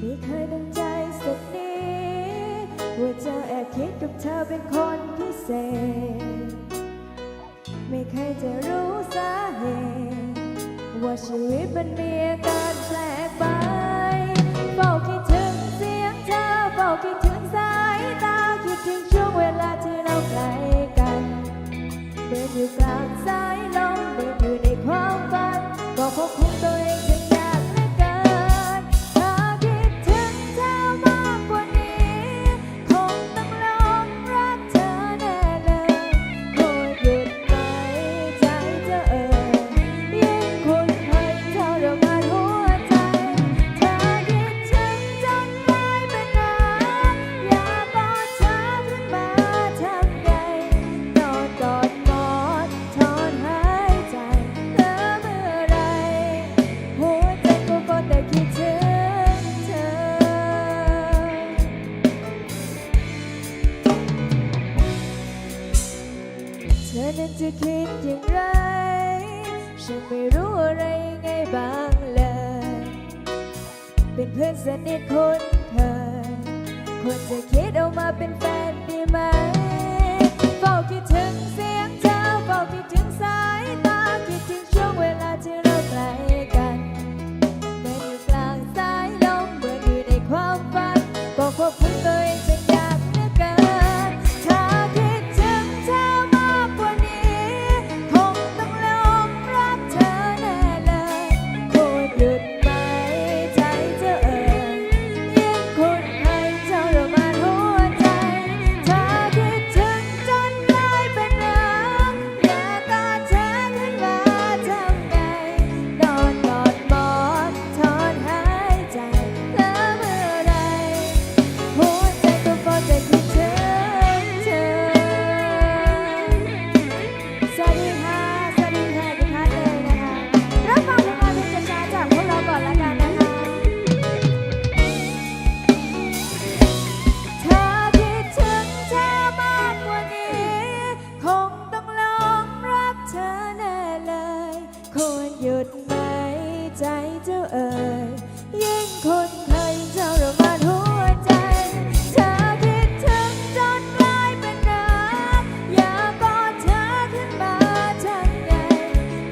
ไม่เคยตั้งใจสักนิดว่าจะแอบคิดกับเธอเป็นคนพิเศษ ไม่เคยจะรู้สาเหตุว่าชีวิตมันมีอาการแปลกไปเฝ้าคิดถึงเสียงเธอเฝ้าคิดถึงสายตาคิดถึงช่วงเวลาที่เราใกล้กันเดินอยู่กลางสาย ธอนั้นจะคิดอย่างไร ฉันไม่รู้อะไรไงบ้างเลย เป็นเพื่อนสนิทคนเคยควรจะคิดออกมาเป็นแฟนดีไหม คนเคยทรมานหัวใจถ้าคิดถึงจนกลายเป็นน้ำอยากกอดเธอขึ้นมาทำไง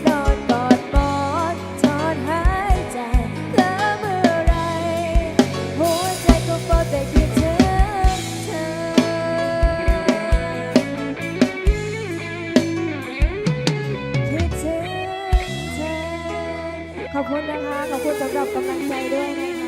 นอนกอดหมอนถอนหายใจแล้วเมื่อไร หัวใจก็เฝ้าแต่คิดถึงเธอ คิดถึงเธอ ขอบคุณนะคะ ขอบคุณสำหรับกำลังใจด้วยนะ